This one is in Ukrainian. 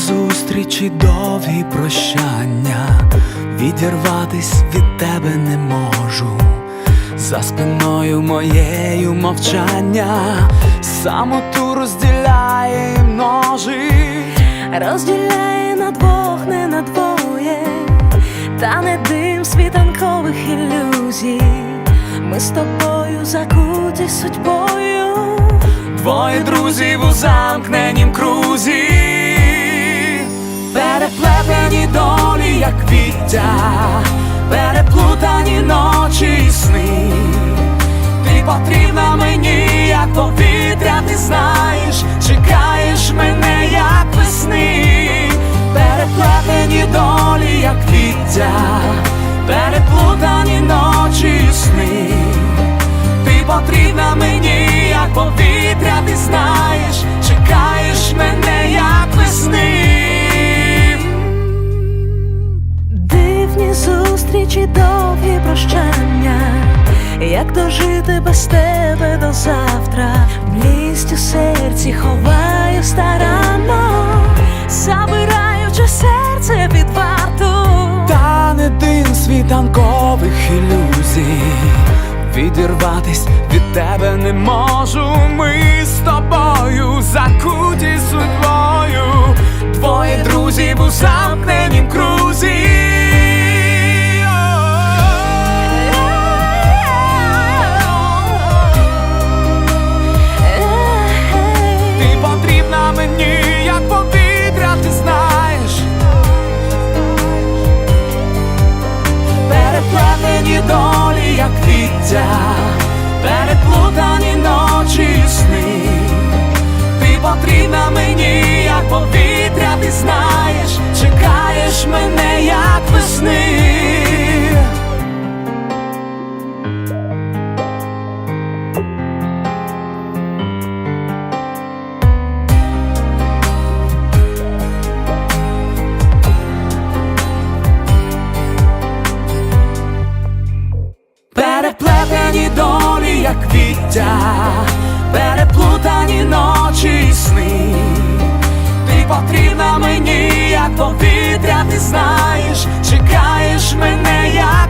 зустрічі довгі прощання, відірватись від тебе не можу. За спиною моєю мовчання, самоту розділяє і множить. розділяє на двох, не на двоє, та не дим світанкових ілюзій. Ми з тобою закуті судьбою. Двоє друзів у замкненім крузі, переплетені долі, як віття, як дожити без тебе до завтра, Млість у серці ховаю старанно, забираючи серце під варту. Та не дим світанкових ілюзій, відірватись від тебе не можу. Ми з тобою віття, переплутані Переплетені долі, як віття, переплутані ночі і сни. Ти потрібна мені, як повітря, ти знаєш, чекаєш мене, як